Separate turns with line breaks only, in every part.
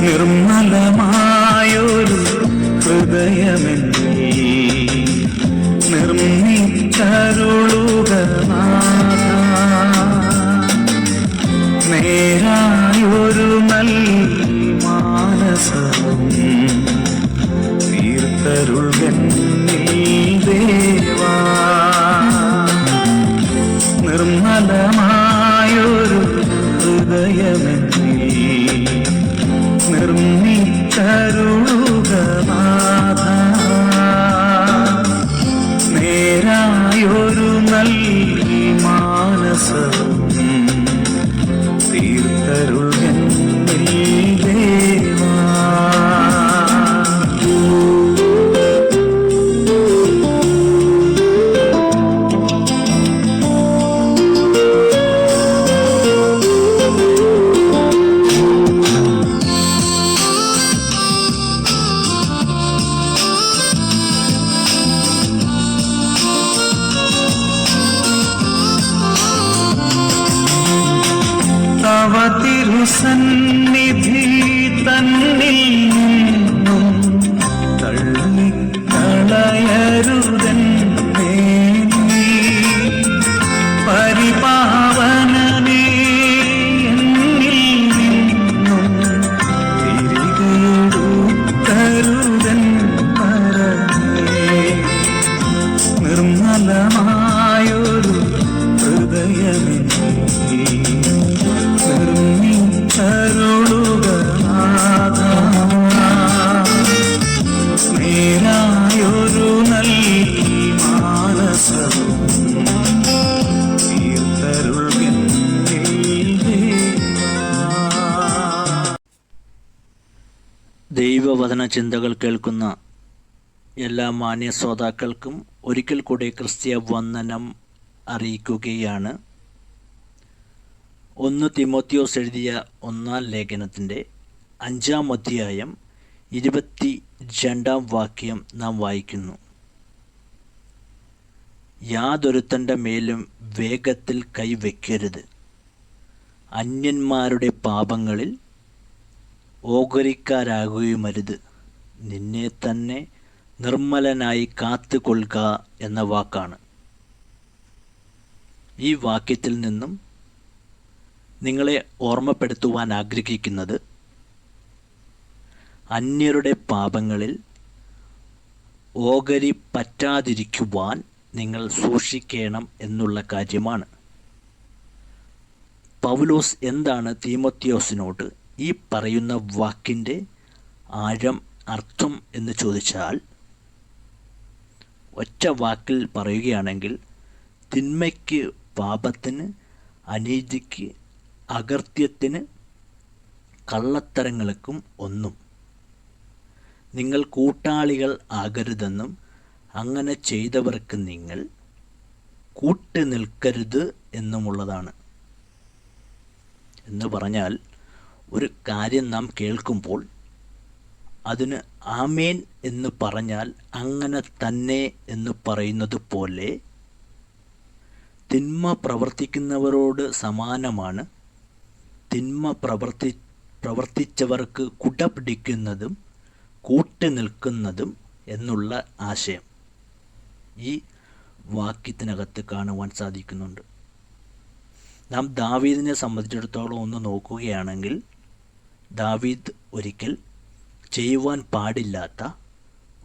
നിർമ്മലമായൊരു answer.
ദൈവവചന ചിന്തകൾ കേൾക്കുന്ന എല്ലാ മാന്യ ശ്രോതാക്കൾക്കും ഒരിക്കൽ കൂടി ക്രിസ്തീയ വന്ദനം അറിയിക്കുകയാണ്. ഒന്ന് തിമോത്തിയോസ് എഴുതിയ ഒന്നാം ലേഖനത്തിന്റെ അഞ്ചാം അധ്യായം ഇരുപത്തി രണ്ടാം വാക്യം നാം വായിക്കുന്നു. യാതൊരുത്തന്റെ മേലും വേഗത്തിൽ കൈവയ്ക്കരുത്. അന്യന്മാരുടെ പാപങ്ങളിൽ ഓഹരിക്കാരാകുകയുമരുത് നിന്നെ തന്നെ നിർമ്മലനായി കാത്തുകൊള്ളുക എന്ന വാക്കാണ്. ഈ വാക്യത്തിൽ നിന്നും നിങ്ങളെ ഓർമ്മപ്പെടുത്തുവാൻ ആഗ്രഹിക്കുന്നത് അന്യരുടെ പാപങ്ങളിൽ ഓഹരി പറ്റാതിരിക്കുവാൻ നിങ്ങൾ സൂക്ഷിക്കണം എന്നുള്ള കാര്യമാണ്. പൗലോസ് എന്താണ് തീമോത്തിയോസിനോട് ഈ പറയുന്ന വാക്കിന്റെ ആഴം അർത്ഥം എന്ന് ചോദിച്ചാൽ ഒറ്റ വാക്കിൽ പറയുകയാണെങ്കിൽ തിന്മയ്ക്ക് പാപത്തിന് അനീതിക്ക് അകർത്യത്തിന് കള്ളത്തരങ്ങൾക്കും ഒന്നും. നിങ്ങൾ കൂട്ടാളികൾ ആകരുതെന്നും അങ്ങനെ ചെയ്തവർക്ക് നിങ്ങൾ കൂട്ട് നിൽക്കരുത് എന്നുമുള്ളതാണ്. എന്ന് പറഞ്ഞാൽ ഒരു കാര്യം നാം കേൾക്കുമ്പോൾ അതിന് ആമേൻ എന്ന് പറഞ്ഞാൽ അങ്ങനെ തന്നെ എന്ന് പറയുന്നത് പോലെ തിന്മ പ്രവർത്തിക്കുന്നവരോട് സമാനമാണ്. തിന്മ പ്രവർത്തി പ്രവർത്തിച്ചവർക്ക് കുട പിടിക്കുന്നതും കൂട്ടി നിൽക്കുന്നതും എന്നുള്ള ആശയം ഈ വാക്യത്തിനകത്ത് കാണുവാൻ സാധിക്കുന്നുണ്ട്. നാം ദാവീദിനെ സംബന്ധിച്ചിടത്തോളം ഒന്ന് നോക്കുകയാണെങ്കിൽ ദാവീദ് ഒരിക്കൽ ചെയ്യുവാൻ പാടില്ലാത്ത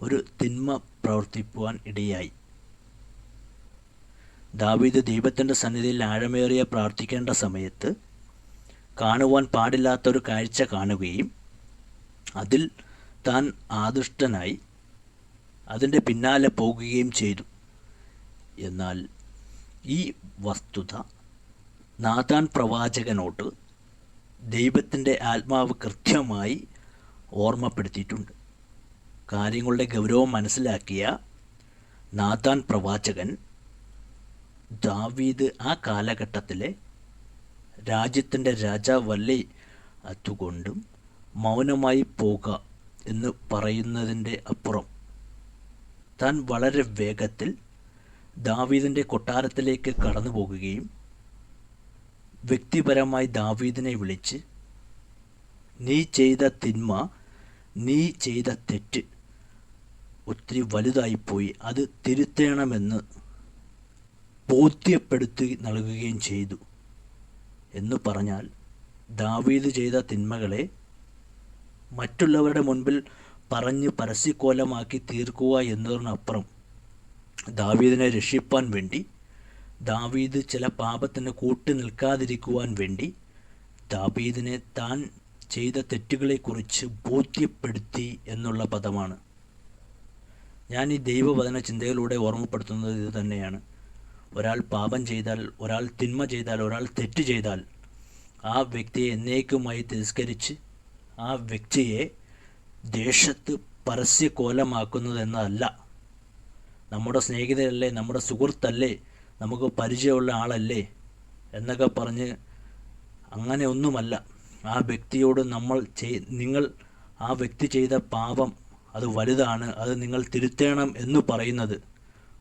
ഒരു തിന്മ പ്രവർത്തിക്കുവാൻ ഇടയായി. ദാവീദ് ദൈവത്തിന്റെ സന്നിധിയിൽ ആഴമേറിയ പ്രാർത്ഥിക്കേണ്ട സമയത്ത് കാണുവാൻ പാടില്ലാത്ത ഒരു കാഴ്ച കാണുകയും അതിൽ താൻ ആദിഷ്ടനായി അതിന്റെ പിന്നാലെ പോകുകയും ചെയ്തു. എന്നാൽ ഈ വസ്തുത നാഥാൻ പ്രവാചകനോട് ദൈവത്തിന്റെ ആത്മാവ് കൃത്യമായി ഓർമ്മപ്പെടുത്തിയിട്ടുണ്ട്. കാര്യങ്ങളുടെ ഗൗരവം മനസ്സിലാക്കിയ നാഥാൻ പ്രവാചകൻ ദാവീദ് ആ കാലഘട്ടത്തിലെ രാജ്യത്തിന്റെ രാജാവല്ലേ അതുകൊണ്ടും മൗനമായി പോക എന്ന് പറയുന്നതിന്റെ അപ്പുറം താൻ വളരെ വേഗത്തിൽ ദാവീദിന്റെ കൊട്ടാരത്തിലേക്ക് കടന്നു പോകുകയും വ്യക്തിപരമായി ദാവീദിനെ വിളിച്ച് നീ ചെയ്ത തിന്മ നീ ചെയ്ത തെറ്റ് ഒത്തിരി വലുതായിപ്പോയി. അത് തിരുത്തേണമെന്ന് ബോധ്യപ്പെടുത്തി നൽകുകയും ചെയ്തു. എന്ന് പറഞ്ഞാൽ ദാവീദ് ചെയ്ത തിന്മകളെ മറ്റുള്ളവരുടെ മുൻപിൽ പറഞ്ഞ് പരസ്യക്കോലമാക്കി തീർക്കുക എന്നതിനപ്പുറം ദാവീദിനെ രക്ഷിപ്പാൻ വേണ്ടി ദാവീദ് ചില പാപത്തിന് കൂട്ടി നിൽക്കാതിരിക്കുവാൻ വേണ്ടി ദാവീദിനെ താൻ ചെയ്ത തെറ്റുകളെക്കുറിച്ച് ബോധ്യപ്പെടുത്തി എന്നുള്ള പദമാണ്. ഞാൻ ഈ ദൈവവചന ചിന്തയിലൂടെ ഓർമ്മപ്പെടുത്തുന്നത് ഇത് തന്നെയാണ്. ഒരാൾ പാപം ചെയ്താൽ ഒരാൾ തിന്മ ചെയ്താൽ ഒരാൾ തെറ്റ് ചെയ്താൽ ആ വ്യക്തിയെ എന്നേക്കുമായി തിരസ്കരിച്ച് ആ വ്യക്തിയെ ദേശത്ത് പരസ്യക്കോലമാക്കുന്നത് എന്നതല്ല നമ്മുടെ സ്നേഹിതരല്ലേ നമ്മുടെ സുഹൃത്തല്ലേ നമുക്ക് പരിചയമുള്ള ആളല്ലേ എന്നൊക്കെ പറഞ്ഞ് അങ്ങനെ ഒന്നുമല്ല. ആ വ്യക്തിയോട് നമ്മൾ ചെയ് നിങ്ങൾ ആ വ്യക്തി ചെയ്ത പാപം അത് വലുതാണ് അത് നിങ്ങൾ തിരുത്തേണം എന്ന് പറയുന്നത്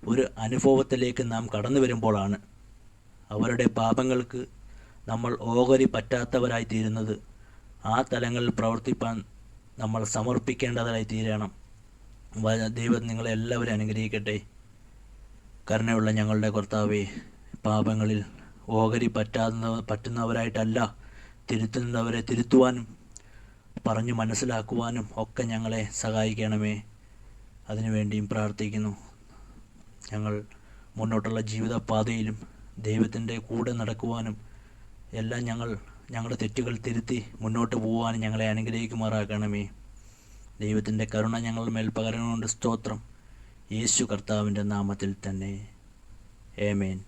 ഒരു അനുഭവത്തിലേക്ക് നാം കടന്നു വരുമ്പോഴാണ്. അവരുടെ പാപങ്ങൾക്ക് നമ്മൾ ഓഹരി പറ്റാത്തവരായി തീരുന്നത് ആ തലങ്ങളിൽ പ്രവർത്തിപ്പാൻ നമ്മൾ സമർപ്പിക്കേണ്ടതായി തീരണം. ദൈവം നിങ്ങളെ എല്ലാവരും അനുഗ്രഹിക്കട്ടെ. കരുണയുള്ള ഞങ്ങളുടെ കർത്താവെ പാപങ്ങളിൽ ഓഹരി പറ്റാവുന്ന പറ്റുന്നവരായിട്ടല്ല തിരുത്തുന്നവരെ തിരുത്തുവാനും പറഞ്ഞു മനസ്സിലാക്കുവാനും ഒക്കെ ഞങ്ങളെ സഹായിക്കണമേ. അതിനുവേണ്ടിയും പ്രാർത്ഥിക്കുന്നു. ഞങ്ങൾ മുന്നോട്ടുള്ള ജീവിതപാതയിലും ദൈവത്തിന്റെ കൂടെ നടക്കുവാനും എല്ലാം ഞങ്ങൾ ഞങ്ങളുടെ തെറ്റുകൾ തിരുത്തി മുന്നോട്ട് പോകാനും ഞങ്ങളെ അനുഗ്രഹിക്കുമാറാക്കണമേ ദൈവത്തിന്റെ കരുണ ഞങ്ങൾ മേൽ പകരണമുണ്ട് സ്തോത്രം. യേശു കർത്താവിന്റെ നാമത്തിൽ തന്നെ. ഏമേൻ